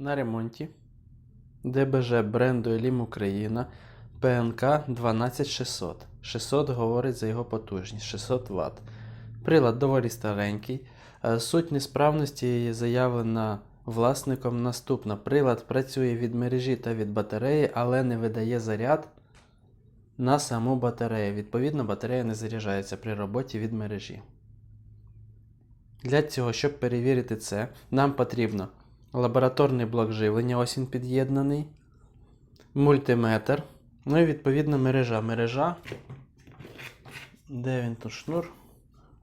На ремонті ДБЖ бренду Елім Україна ПНК 12600. 600 говорить за його потужність 600 Вт. Прилад доволі старенький. Е, Суть несправності заявлена власником наступна. Прилад працює від мережі та від батареї, але не видає заряд на саму батарею. Відповідно, батарея не заряджається при роботі від мережі. Для цього, щоб перевірити це, нам потрібно лабораторний блок живлення, ось він під'єднаний, мультиметр, ну і відповідно мережа. Мережа. Де він тут шнур?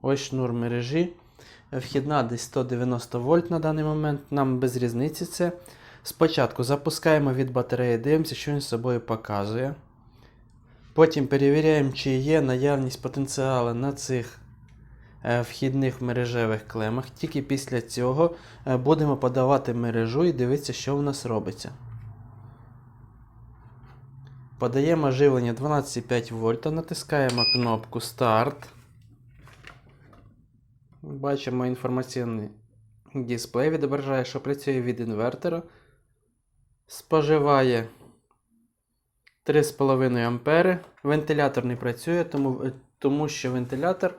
Ось шнур мережі. Вхідна десь 190 вольт на даний момент. Нам без різниці це. Спочатку запускаємо від батареї, дивимося, що він з собою показує. Потім перевіряємо, чи є наявність потенціалу на цих вхідних мережевих клемах. Тільки після цього е, будемо подавати мережу і дивитися, що в нас робиться. Подаємо живлення 12,5 вольта, натискаємо кнопку Старт. Бачимо інформаційний дисплей, відображає, що працює від інвертора. Споживає 3,5 ампери. Вентилятор не працює, тому, тому що вентилятор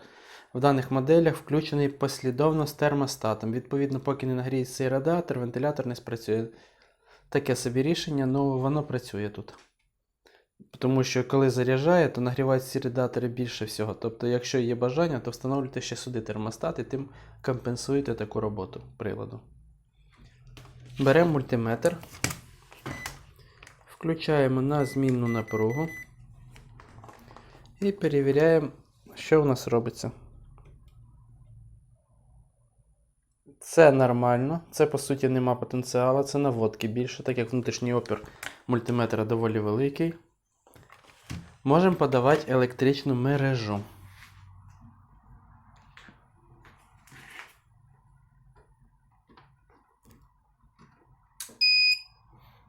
в даних моделях включений послідовно з термостатом. Відповідно, поки не нагріється цей радіатор, вентилятор не спрацює. Таке собі рішення, але воно працює тут. Тому що коли заряджає, то нагрівають ці радіатори більше всього. Тобто, якщо є бажання, то встановлюйте ще сюди термостат і тим компенсуєте таку роботу приладу. Беремо мультиметр. Включаємо на змінну напругу і перевіряємо, що у нас робиться. Це нормально, це по суті нема потенціалу, це наводки більше, так як внутрішній опір мультиметра доволі великий. Можемо подавати електричну мережу.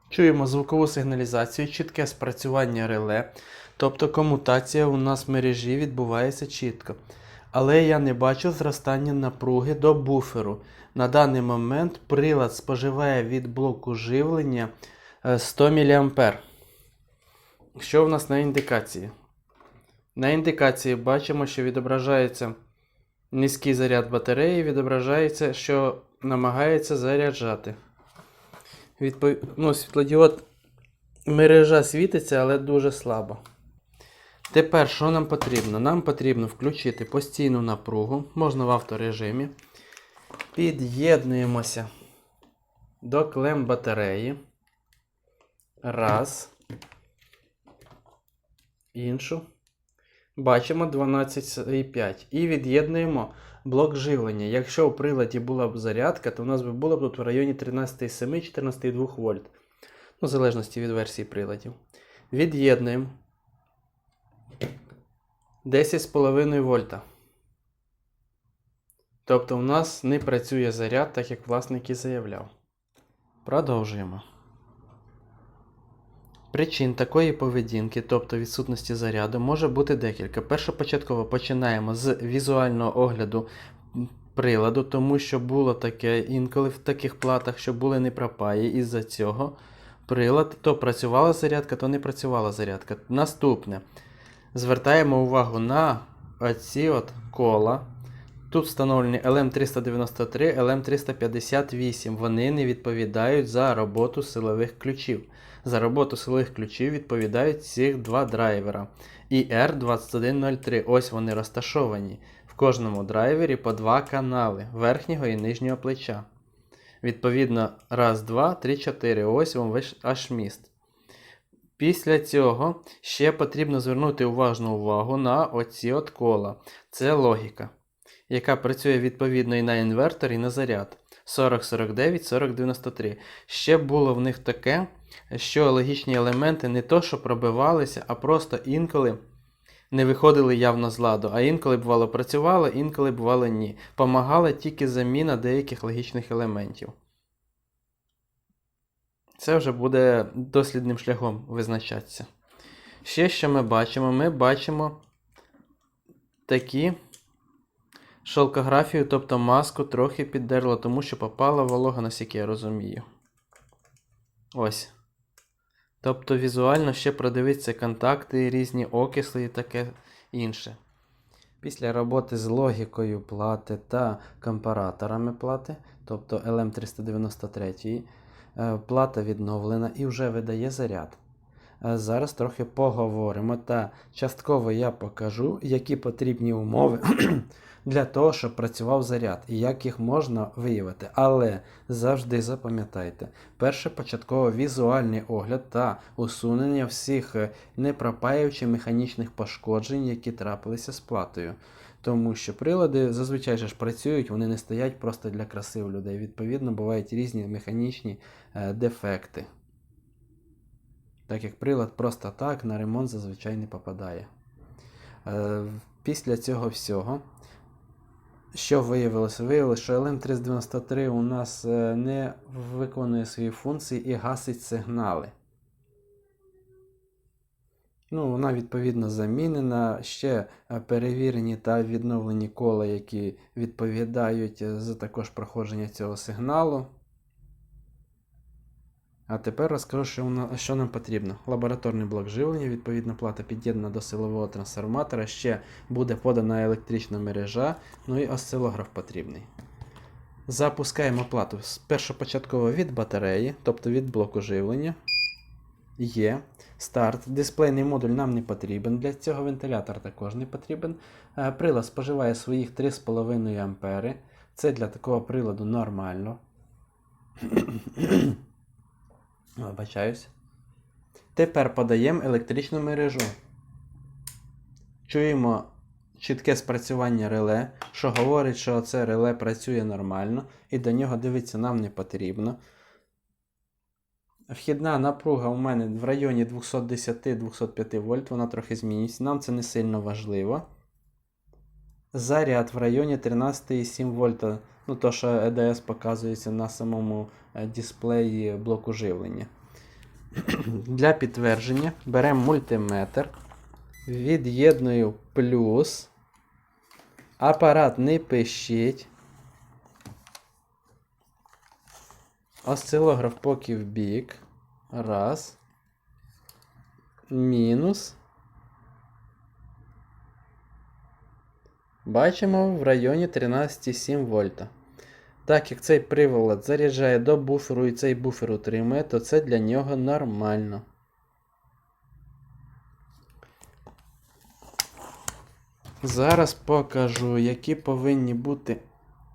Чуємо звукову сигналізацію, чітке спрацювання реле, тобто комутація у нас в мережі відбувається чітко. Але я не бачу зростання напруги до буферу. На даний момент прилад споживає від блоку живлення е, 100 мА. Що в нас на індикації? На індикації бачимо, що відображається низький заряд батареї, відображається, що намагається заряджати. Відпов... Ну, світлодіод мережа світиться, але дуже слабо. Тепер, що нам потрібно? Нам потрібно включити постійну напругу, можна в авторежимі. Під'єднуємося до клем батареї. Раз. Іншу. Бачимо 12,5. І від'єднуємо блок живлення. Якщо у приладі була б зарядка, то у нас би було б тут в районі 13,7-14,2 вольт. Ну, в залежності від версії приладів. Від'єднуємо 10,5 вольта. Тобто у нас не працює заряд, так як власник і заявляв. Продовжуємо. Причин такої поведінки, тобто відсутності заряду, може бути декілька. Першопочатково починаємо з візуального огляду приладу, тому що було таке інколи в таких платах, що були не пропаї, із-за цього прилад то працювала зарядка, то не працювала зарядка. Наступне. Звертаємо увагу на оці от кола. Тут встановлені LM393, LM358. Вони не відповідають за роботу силових ключів. За роботу силових ключів відповідають цих два драйвера. І R2103. Ось вони розташовані. В кожному драйвері по два канали верхнього і нижнього плеча. Відповідно, раз, два, три, чотири. Ось вам аж міст. Після цього ще потрібно звернути уважну увагу на оці от кола. Це логіка, яка працює відповідно і на інвертор, і на заряд. 40, 49, 40, 93. Ще було в них таке, що логічні елементи не то, що пробивалися, а просто інколи не виходили явно з ладу, а інколи бувало працювали, інколи бувало ні. Помагала тільки заміна деяких логічних елементів. Це вже буде дослідним шляхом визначатися. Ще що ми бачимо? Ми бачимо такі шелкографію, тобто маску трохи піддерло, тому що попала волога, наскільки я розумію. Ось. Тобто візуально ще продивитися контакти, різні окисли і таке інше. Після роботи з логікою плати та компараторами плати, тобто LM393, е, плата відновлена і вже видає заряд. Е, Зараз трохи поговоримо та частково я покажу, які потрібні умови для того, щоб працював заряд і як їх можна виявити. Але завжди запам'ятайте, перше початково візуальний огляд та усунення всіх е, непропаючих механічних пошкоджень, які трапилися з платою. Тому що прилади зазвичай ж працюють, вони не стоять просто для краси у людей. Відповідно, бувають різні механічні е, дефекти. Так як прилад просто так на ремонт зазвичай не попадає. Е, Після цього всього, що виявилося? Виявилося, що LM393 у нас е, не виконує свої функції і гасить сигнали. Ну, вона відповідно замінена. Ще е, перевірені та відновлені кола, які відповідають е, за також проходження цього сигналу. А тепер розкажу, що, нам потрібно. Лабораторний блок живлення, відповідна плата під'єднана до силового трансформатора, ще буде подана електрична мережа, ну і осцилограф потрібний. Запускаємо плату першопочатково від батареї, тобто від блоку живлення. Є. Старт. Дисплейний модуль нам не потрібен. Для цього вентилятор також не потрібен. Е, Прилад споживає своїх 3,5 ампери. Це для такого приладу нормально. Вибачаюсь. Тепер подаємо електричну мережу. Чуємо чітке спрацювання реле, що говорить, що це реле працює нормально, і до нього дивитися нам не потрібно. Вхідна напруга у мене в районі 210-205 вольт, вона трохи змінюється. Нам це не сильно важливо. Заряд в районі 13,7 вольта. Ну, то, що EDS показується на самому е, дисплеї блоку живлення. Для підтвердження беремо мультиметр, від'єдную плюс. Апарат не пищить. Осцилограф поки в бік. Раз. Мінус. Бачимо в районі 13,7 вольта. Так як цей привод заряджає до буферу і цей буфер утримує, то це для нього нормально. Зараз покажу, які повинні бути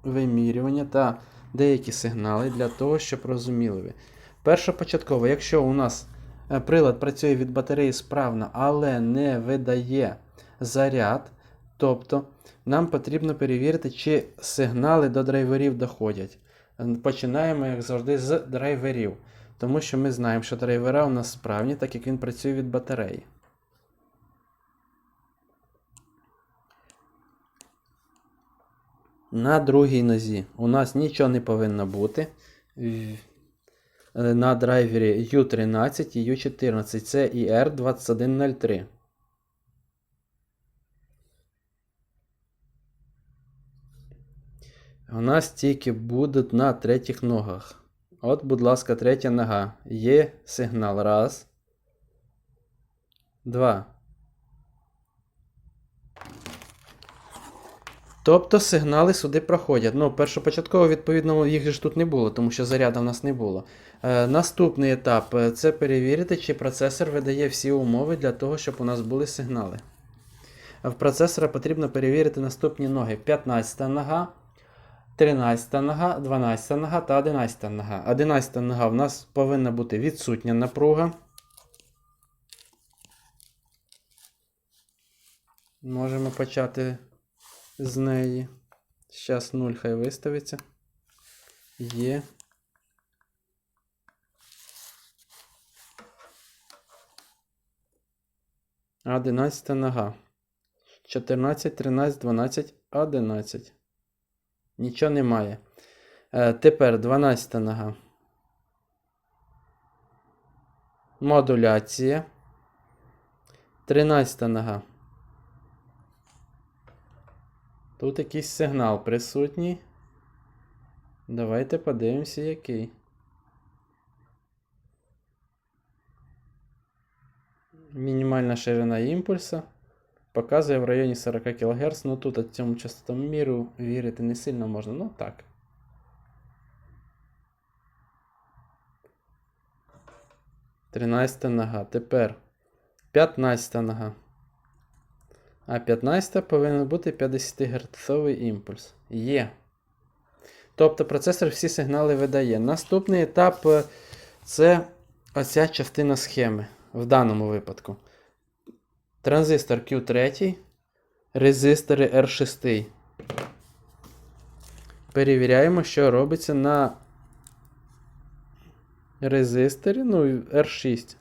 вимірювання та деякі сигнали для того, щоб розуміли ви. Першопочатково, якщо у нас е, прилад працює від батареї справно, але не видає заряд, тобто нам потрібно перевірити, чи сигнали до драйверів доходять. Починаємо, як завжди, з драйверів, тому що ми знаємо, що драйвера у нас справні, так як він працює від батареї. На другій нозі у нас нічого не повинно бути. Е, На драйвері U13 і U14 це IR2103. У нас тільки будуть на третіх ногах. От, будь ласка, третя нога. Є сигнал. Раз. Два. Тобто сигнали сюди проходять. Ну, першопочатково, відповідно, їх ж тут не було, тому що заряду в нас не було. Е, наступний етап е, це перевірити, чи процесор видає всі умови для того, щоб у нас були сигнали. В процесора потрібно перевірити наступні ноги: 15 нога, 13 нога, 12 нога та 11 нога. 11 нога в нас повинна бути відсутня напруга. Можемо почати з неї. Зараз 0 хай виставиться. Є. Одинадцята нога. 14, 13, 12, 11. Нічого немає. Е, тепер 12 нога. Модуляція. 13 нога. Тут якийсь сигнал присутній. Давайте подивимося, який. Мінімальна ширина імпульса. Показує в районі 40 кГц, ну тут цьому частотому міру вірити не сильно можна, ну так. Тринадцята нога. Тепер 15 нога. А 15 повинен бути 50 Гц імпульс. Є. Тобто процесор всі сигнали видає. Наступний етап е, це оця частина схеми в даному випадку. Транзистор Q3, резистори R6. Перевіряємо, що робиться на резисторі, ну, R6.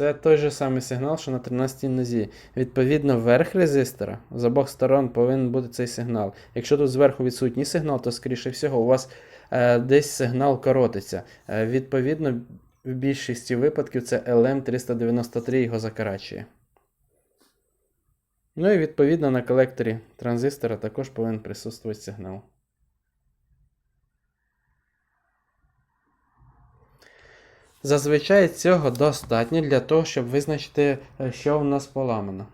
Все той же самий сигнал, що на 13-й нозі. Відповідно, верх резистора з обох сторон повинен бути цей сигнал. Якщо тут зверху відсутній сигнал, то, скоріше всього, у вас е, десь сигнал коротиться. Е, відповідно, в більшості випадків це LM393 його закарачує. Ну і відповідно на колекторі транзистора також повинен присутствувати сигнал. Зазвичай цього достатньо для того, щоб визначити, е, що в нас поламано.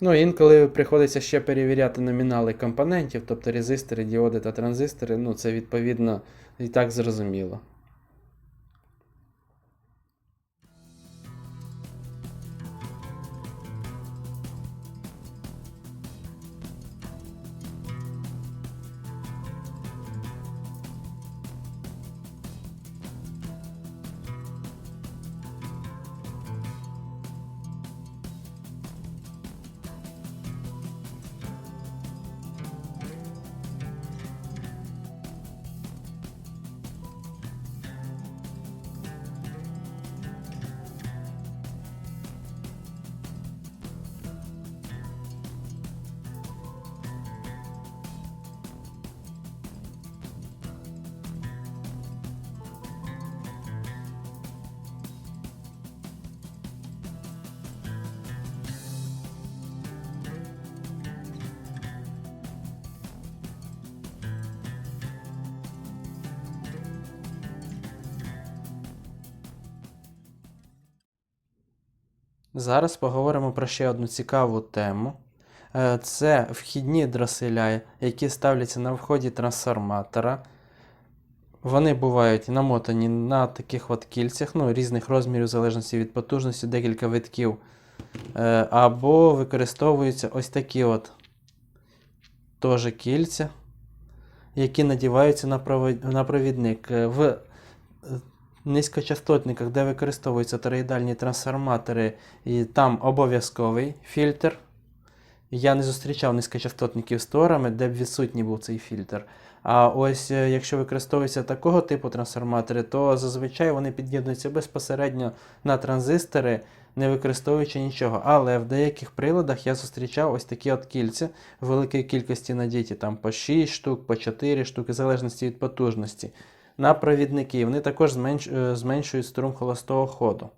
Ну, інколи приходиться ще перевіряти номінали компонентів, тобто резистори, діоди та транзистори, ну це відповідно і так зрозуміло. Зараз поговоримо про ще одну цікаву тему. Е, Це вхідні дроселя, які ставляться на вході трансформатора. Вони бувають намотані на таких от кільцях, ну, різних розмірів, в залежності від потужності, декілька витків. Е, Або використовуються ось такі от теж кільця, які надіваються на провідник. Е, В низькочастотниках, де використовуються тороїдальні трансформатори, і там обов'язковий фільтр. Я не зустрічав низькочастотників з творами, де б відсутній був цей фільтр. А ось е, якщо використовуються такого типу трансформатори, то зазвичай вони під'єднуються безпосередньо на транзистори, не використовуючи нічого. Але в деяких приладах я зустрічав ось такі от кільця в великій кількості надіті, там по 6 штук, по 4 штуки, в залежності від потужності. На провідники вони також е, зменшують струм холостого ходу.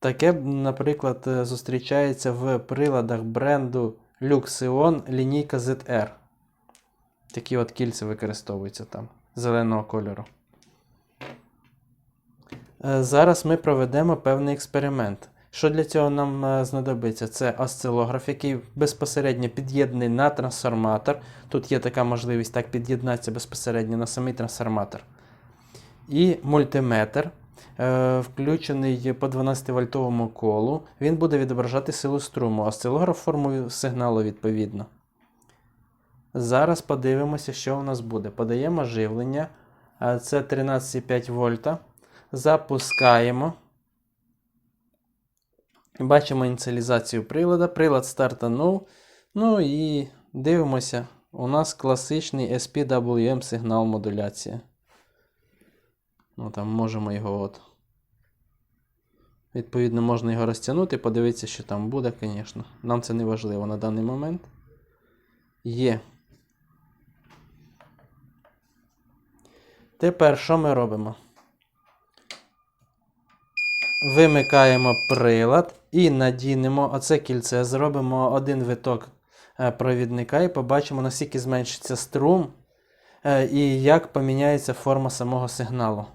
Таке, наприклад, е, зустрічається в приладах бренду Luxeon лінійка ZR. Такі от кільця використовуються там зеленого кольору. Е, Зараз ми проведемо певний експеримент. Що для цього нам е, знадобиться? Це осцилограф, який безпосередньо під'єднаний на трансформатор. Тут є така можливість так під'єднатися безпосередньо на самий трансформатор. І мультиметр, е, включений по 12-вольтовому колу. Він буде відображати силу струму, осцилограф форму сигналу відповідно. Зараз подивимося, що у нас буде. Подаємо живлення. Е, Це 13,5 вольта. Запускаємо. Бачимо ініціалізацію прилада. Прилад стартанув. Ну і дивимося. У нас класичний SPWM сигнал модуляція. Ну, там можемо його от. Відповідно, можна його розтягнути, подивитися, що там буде, звісно. Нам це не важливо на даний момент. Є. Тепер що ми робимо? Вимикаємо прилад і надінемо оце кільце. Зробимо один виток е, провідника і побачимо, наскільки зменшиться струм е, і як поміняється форма самого сигналу.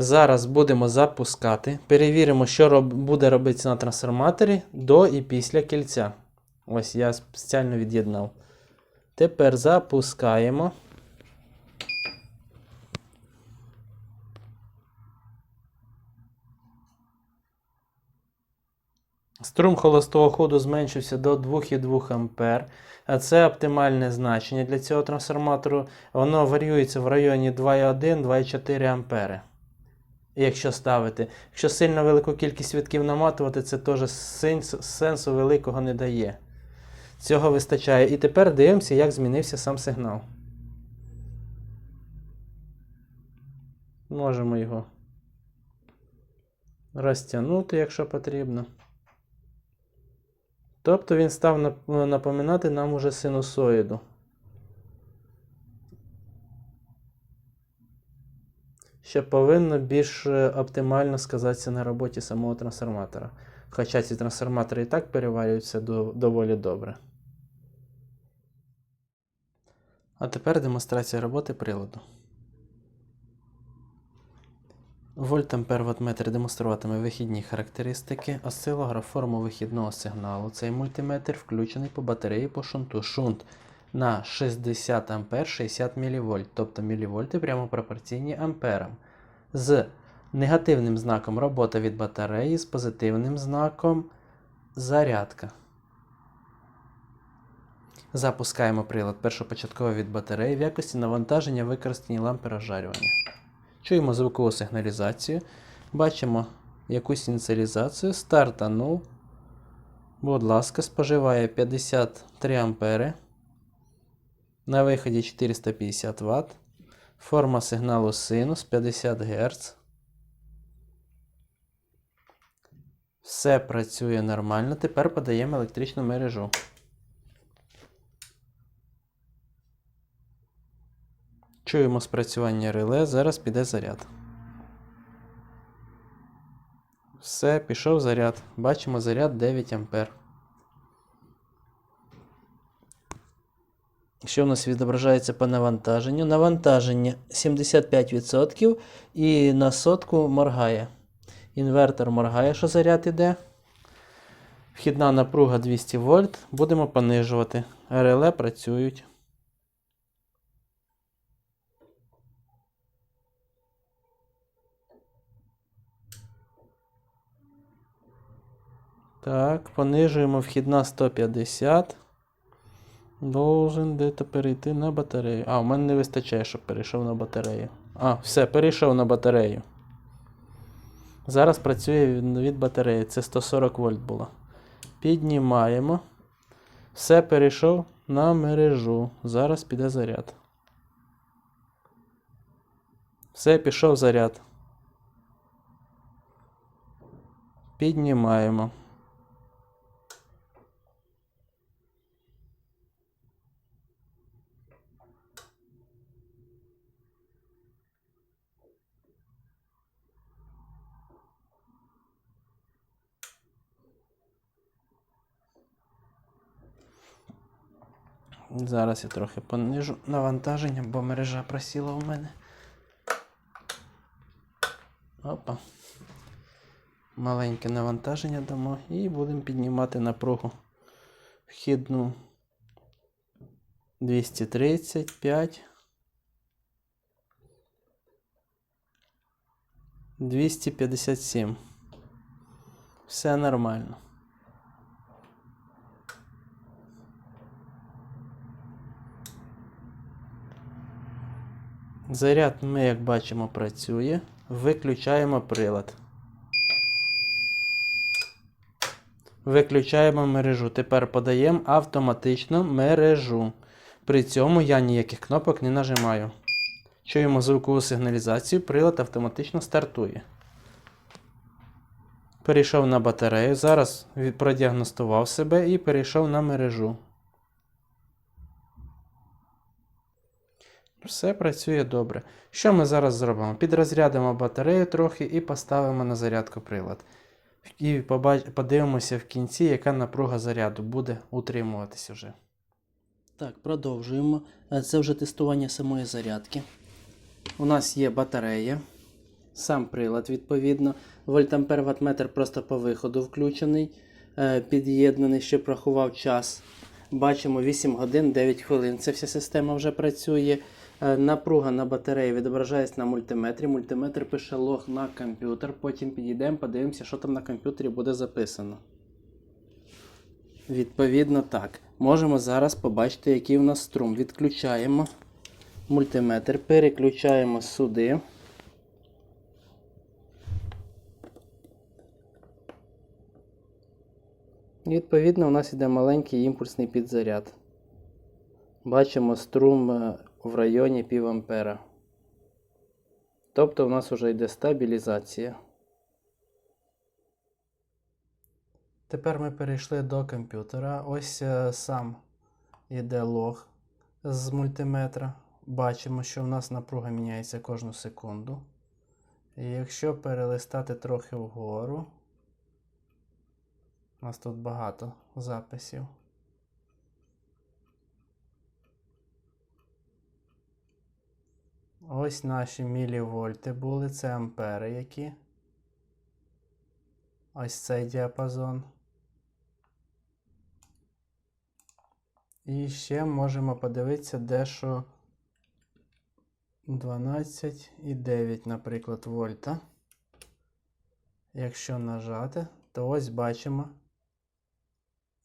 Зараз будемо запускати. Перевіримо, що роб... буде робитися на трансформаторі до і після кільця. Ось я спеціально від'єднав. Тепер запускаємо. Струм холостого ходу зменшився до 2,2 А. А Це оптимальне значення для цього трансформатору. Воно варіюється в районі 2,1-2,4 А. Якщо ставити. Якщо сильно велику кількість витків наматувати, це теж сенсу великого не дає. Цього вистачає. І тепер дивимося, як змінився сам сигнал. Можемо його розтягнути, якщо потрібно. Тобто він став напоминати нам уже синусоїду. Що повинно більш оптимально сказатися на роботі самого трансформатора. Хоча ці трансформатори і так переварюються доволі добре. А тепер демонстрація роботи приладу. Вольтампер ваттметр демонструватиме вихідні характеристики, осцилограф форму вихідного сигналу. Цей мультиметр включений по батареї по шунту. Шунт на 60 А 60 мВ, тобто мілівольти прямо пропорційні амперам. З негативним знаком робота від батареї, з позитивним знаком зарядка. Запускаємо прилад першопочатково від батареї в якості навантаження використані лампи розжарювання. Чуємо звукову сигналізацію. Бачимо якусь ініціалізацію. Стартанув. Будь ласка, споживає 53 ампери. На виході 450 Вт. Форма сигналу синус 50 Гц. Все працює нормально. Тепер подаємо електричну мережу. Чуємо спрацювання реле, зараз піде заряд. Все, пішов заряд. Бачимо заряд 9 А. Що в нас відображається по навантаженню? Навантаження 75% і на сотку моргає. Інвертор моргає, що заряд іде. Вхідна напруга 200 вольт. Будемо понижувати. РЛЕ працюють. Так, понижуємо вхідна 150. Должен де-то перейти на батарею. А, у мене не вистачає, щоб перейшов на батарею. А, все, перейшов на батарею. Зараз працює від, батареї. Це 140 вольт було. Піднімаємо. Все перейшов на мережу. Зараз піде заряд. Все, пішов заряд. Піднімаємо. Зараз я трохи понижу навантаження, бо мережа просіла у мене. Опа. Маленьке навантаження дамо і будемо піднімати напругу вхідну 235. 257. Все нормально. Заряд ми, як бачимо, працює. Виключаємо прилад. Виключаємо мережу. Тепер подаємо автоматично мережу. При цьому я ніяких кнопок не нажимаю. Чуємо звукову сигналізацію, прилад автоматично стартує. Перейшов на батарею. Зараз продіагностував себе і перейшов на мережу. Все працює добре. Що ми зараз зробимо? Підрозрядимо батарею трохи і поставимо на зарядку прилад. І подивимося в кінці, яка напруга заряду буде утримуватись уже. Так, продовжуємо. Е, Це вже тестування самої зарядки. У нас є батарея, сам прилад, відповідно. Вольтампер ваттметр просто по виходу включений, е, під'єднаний, щоб рахував час. Бачимо 8 годин 9 хвилин. Ця вся система вже працює. Е, Напруга на батареї відображається на мультиметрі. Мультиметр пише лог на комп'ютер. Потім підійдемо, подивимося, що там на комп'ютері буде записано. Відповідно, так. Можемо зараз побачити, який у нас струм. Відключаємо мультиметр, переключаємо сюди. Відповідно, у нас йде маленький імпульсний підзаряд. Бачимо струм е, в районі пів ампера. Тобто у нас вже йде стабілізація. Тепер ми перейшли до комп'ютера. Ось е, сам йде лог з мультиметра. Бачимо, що в нас напруга міняється кожну секунду. І якщо перелистати трохи вгору, у нас тут багато записів. Ось наші мілівольти були, це ампери які. Ось цей діапазон. І ще можемо подивитися, де що 12,9, наприклад, вольта. Якщо нажати, то ось бачимо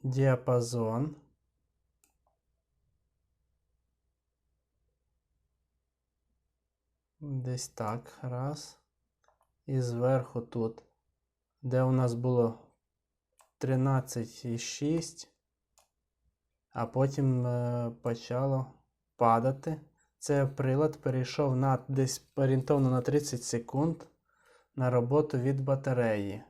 діапазон. Десь так, раз. І зверху тут, де у нас було 13,6, а потім е, почало падати. Це прилад перейшов на десь орієнтовно на 30 секунд на роботу від батареї.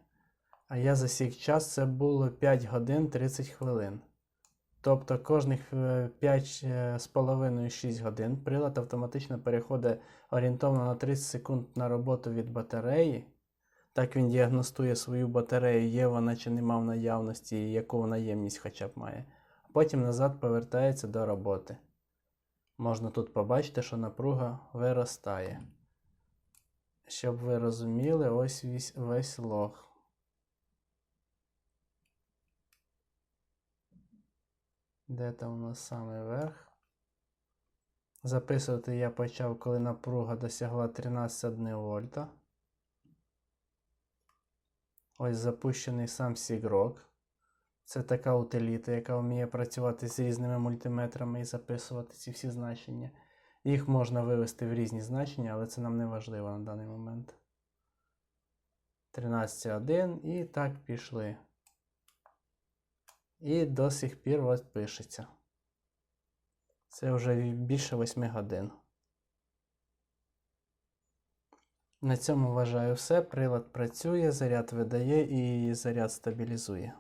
А я засік час це було 5 годин 30 хвилин. Тобто кожних 5,5-6 годин прилад автоматично переходить орієнтовно на 30 секунд на роботу від батареї. Так він діагностує свою батарею, є вона чи нема в наявності, і яку вона ємність хоча б має. Потім назад повертається до роботи. Можна тут побачити, що напруга виростає. Щоб ви розуміли, ось весь, весь лог. Де там у нас самий верх? Записувати я почав, коли напруга досягла 13,1 вольта. Ось запущений сам Сігрок. Це така утиліта, яка вміє працювати з різними мультиметрами і записувати ці всі значення. Їх можна вивести в різні значення, але це нам не важливо на даний момент. 13.1 і так пішли. І до сих пір вас пишеться. Це вже більше 8 годин. На цьому вважаю все. Прилад працює, заряд видає і заряд стабілізує.